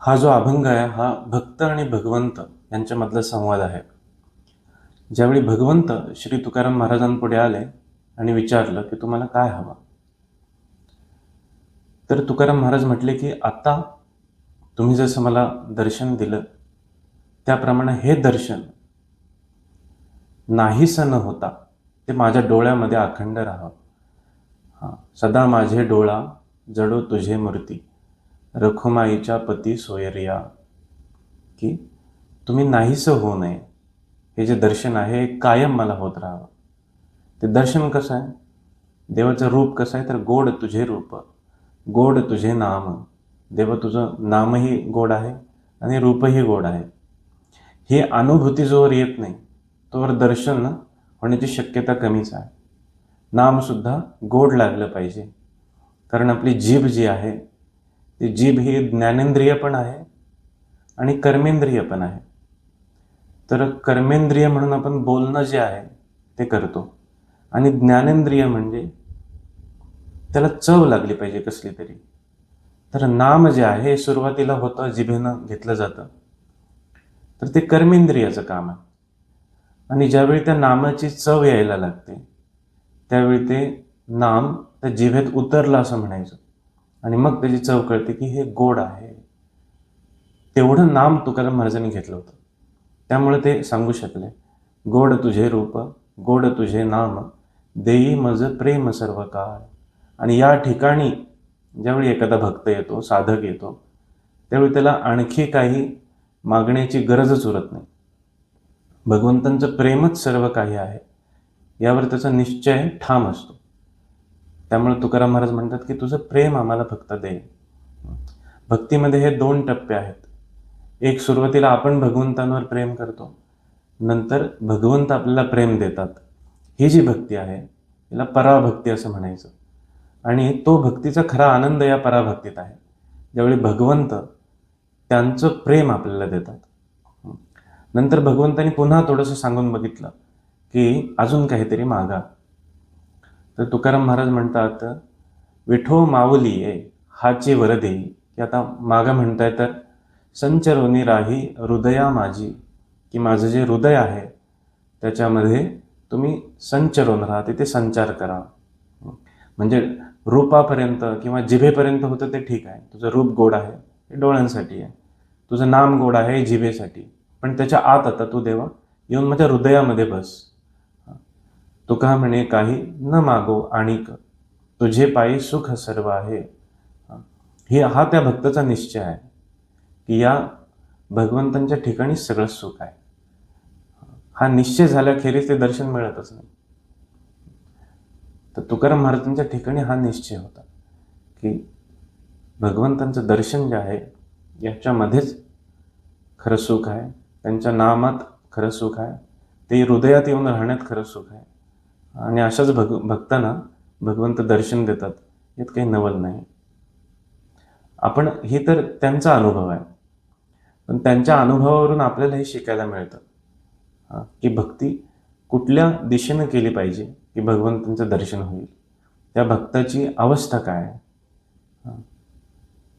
हा जो अभंग आहे हा भक्त आणि भगवंत यांच्यामधला संवाद आहे. ज्यावेळी भगवंत श्री तुकाराम महाराजांपुढे आले आणि विचारलं की तुम्हाला काय हवं? तर तुकाराम महाराज म्हटले की आता तुम्ही जसं मला दर्शन दिलं त्याप्रमाणे हे दर्शन नाहीसं न होता ते माझ्या डोळ्यामध्ये अखंड राहावं. हां सदा माझे डोळा जडो तुझे मूर्ती. रखुमाईच्या पती सोयरिया की तुम्ही नाहीसं होऊ नये. हे जे दर्शन आहे हे कायम मला होत राहावं. ते दर्शन कसं आहे? देवाचं रूप कसं आहे? तर गोड तुझे रूप गोड तुझे नाम. देव तुझं नामही गोड आहे आणि रूपही गोड आहे. ही अनुभूती जोवर येत नाही. तोवर दर्शन होण्याची शक्यता कमीच आहे. नामसुद्धा गोड लागलं पाहिजे. कारण आपली जीभ जी आहे ती जीभ ही ज्ञानेंद्रिय पण आहे आणि कर्मेंद्रिय पण आहे. तर कर्मेंद्रिय म्हणून आपण बोलणं जे आहे ते करतो. आणि ज्ञानेंद्रिय म्हणजे त्याला चव लागली पाहिजे कसली तरी. तर नाम जे आहे हे सुरुवातीला होतं जिभेनं घेतलं जातं. तर ते कर्मेंद्रियाचं काम आहे. आणि ज्यावेळी त्या नामाची चव यायला लागते त्यावेळी ते नाम त्या जिभेत उतरलं असं म्हणायचं. आणि मग त्याची चव कळते की हे गोड आहे. तेवढं नाम तुकाराम महाराजांनी घेतलं होतं. त्यामुळे ते सांगू शकले गोड तुझे रूप गोड तुझे नाम देई मज प्रेम सर्व काळ आणि या ठिकाणी ज्यावेळी एखादा भक्त येतो साधक येतो त्यावेळी त्याला आणखी काही मागण्याची गरजच उरत नाही. भगवंतांचं प्रेमच सर्व काही आहे. यावर त्याचा निश्चय ठाम असतो. त्यामुळे तुकाराम महाराज म्हणतात की तुझं प्रेम आम्हाला फक्त दे. भक्तीमध्ये हे दोन टप्पे आहेत. एक सुरुवातीला आपण भगवंतांवर प्रेम करतो. नंतर भगवंत आपल्याला प्रेम देतात. ही जी भक्ती आहे याला पराभक्ती असं म्हणायचं. आणि तो भक्तीचा खरा आनंद या पराभक्तीत आहे. ज्यावेळी भगवंत त्यांचं प्रेम आपल्याला देतात. नंतर भगवंतानी पुन्हा थोडंसं सांगून बघितलं की अजून काहीतरी मागा. तर तुकाराम महाराज म्हणतात विठो माऊली ये हाची वरदे. की आता मागं म्हणताय तर संचरोनी राही हृदया माझी की माझं जे हृदय आहे त्याच्यामध्ये तुम्ही संचरून राहा तिथे संचार करा. म्हणजे रूपापर्यंत किंवा जिभेपर्यंत होतं ते ठीक आहे. तुझं रूप गोड आहे हे डोळ्यांसाठी आहे. तुझं नाम गोड आहे हे जिभेसाठी. पण त्याच्या आत आता तू देवा येऊन माझ्या हृदयामध्ये बस. तुका म्हणे काही न मागो आणिक तुझे पायी सुख सर्व आहे. ही हा त्या भक्ताचा निश्चय आहे की या भगवंतांच्या ठिकाणी सगळं सुख आहे. हा निश्चय झाल्याखेरीज ते दर्शन मिळतच नाही. तर तुकाराम महाराजांच्या ठिकाणी हा निश्चय होता की भगवंतांचं दर्शन जे आहे याच्यामध्येच खरं सुख आहे. त्यांच्या नामात खरं सुख आहे. ते हृदयात येऊन राहण्यात खरं सुख आहे. आणि अशाच भग भक्तांना भगवंत दर्शन देतात. यात काही नवल नाही. आपण हे तर त्यांचा अनुभव आहे. पण त्यांच्या अनुभवावरून आपल्याला हे शिकायला मिळतं. की भक्ती कुठल्या दिशेनं केली पाहिजे की भगवंतांचं दर्शन होईल? त्या भक्ताची अवस्था काय आहे?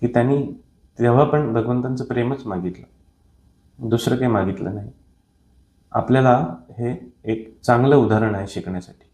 की त्यांनी तेव्हा पण भगवंतांचं प्रेमच मागितलं. दुसरं काही मागितलं नाही. आपल्याला हे एक चांगलं उदाहरण आहे शिकण्यासाठी.